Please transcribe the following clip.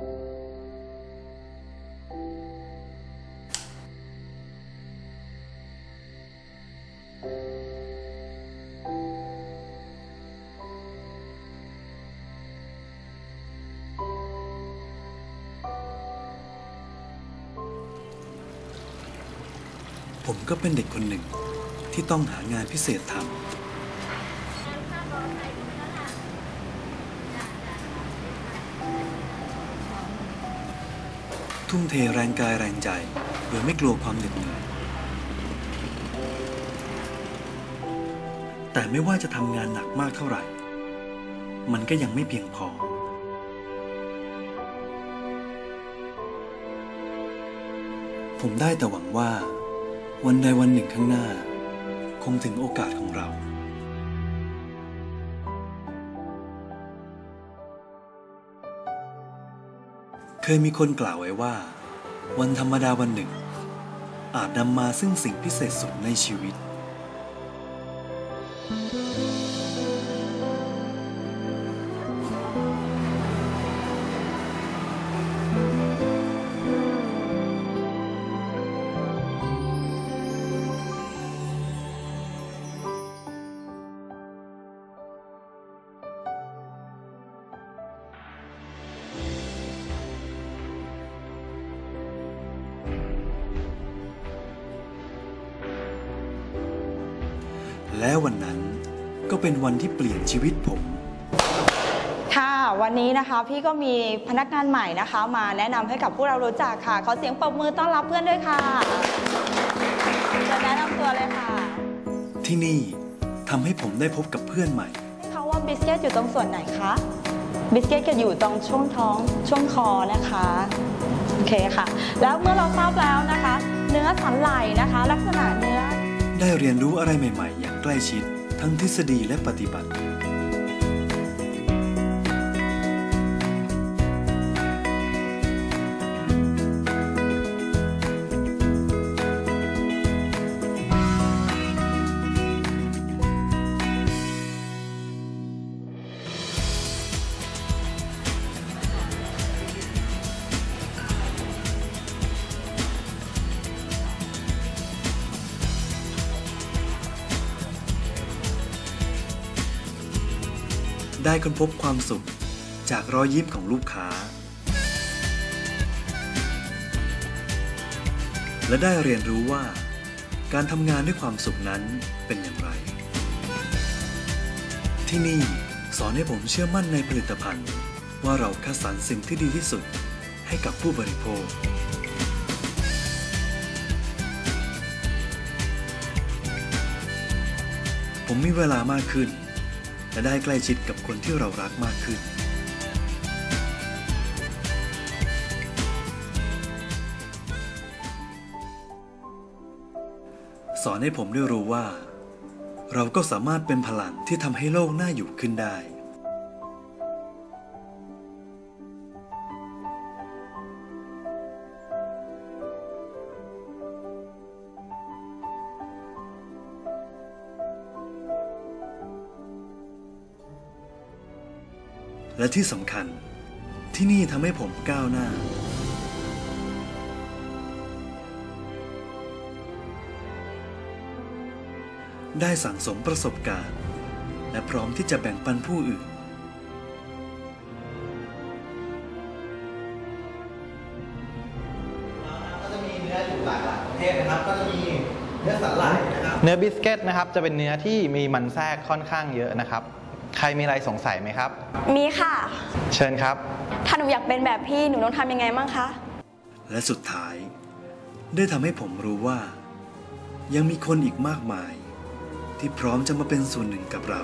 ผมก็เป็นเด็กคนหนึ่งที่ต้องหางานพิเศษทำ ทุ่มเทแรงกายแรงใจ โดยไม่กลัวความเหน็ดเหนื่อยแต่ไม่ว่าจะทำงานหนักมากเท่าไหร่ มันก็ยังไม่เพียงพอ ผมได้แต่หวังว่า วันใดวันหนึ่งข้างหน้า คงถึงโอกาสของเรา เคยมีคนกล่าวไว้ว่า วันธรรมดาวันหนึ่ง อาจนำมาซึ่งสิ่งพิเศษสุดในชีวิต และวันนั้นก็เป็นวันที่เปลี่ยนชีวิตผม ค่ะวันนี้นะคะพี่ก็มีพนักงานใหม่นะคะ มาแนะนำให้กับพวกเรารู้จักค่ะ ขอเสียงปรบมือต้อนรับเพื่อนด้วยค่ะจะแนะนำตัวเลยค่ะที่นี่ทำให้ผมได้พบกับเพื่อนใหม่เขาว่าบิสกิตอยู่ตรงส่วนไหนคะบิสกิตจะอยู่ตรงช่วงท้องช่วงคอนะคะโอเคค่ะ แล้วเมื่อเราทราบแล้วนะคะ เนื้อสันไหลนะคะ ลักษณะเนื้อ ได้เรียนรู้อะไรใหม่ ๆ อย่าง ใกล้ชิดทั้งทฤษฎีและปฏิบัติ ได้ค้นพบความสุข จากรอยยิ้มของลูกค้า และได้เรียนรู้ว่า การทำงานด้วยความสุขนั้นเป็นอย่างไร ที่นี่สอนให้ผมเชื่อมั่นในผลิตภัณฑ์ ว่าเราคัดสรรสิ่งที่ดีที่สุดให้กับผู้บริโภคผมมีเวลามากขึ้น และได้ใกล้ชิดกับคนที่เรารักมากขึ้น สอนให้ผมได้รู้ว่า เราก็สามารถเป็นพลังที่ทำให้โลกน่าอยู่ขึ้นได้ และที่สำคัญ ที่นี่ทำให้ผมก้าวหน้า ได้สั่งสมประสบการณ์ และพร้อมที่จะแบ่งปันผู้อื่น ก็จะมีเนื้ออยู่หลากหลายประเภทนะครับ ก็จะมีเนื้อสันไหลนะครับ เนื้อบิสกิตนะครับจะเป็นเนื้อที่มีมันแทรกค่อนข้างเยอะนะครับ ใครมีอะไรสงสัยไหมครับ มีค่ะ เชิญครับ ถ้าหนูอยากเป็นแบบพี่หนูต้องทำยังไงบ้างคะ และสุดท้าย ได้ทำให้ผมรู้ว่า ยังมีคนอีกมากมาย ที่พร้อมจะมาเป็นส่วนหนึ่งกับเรา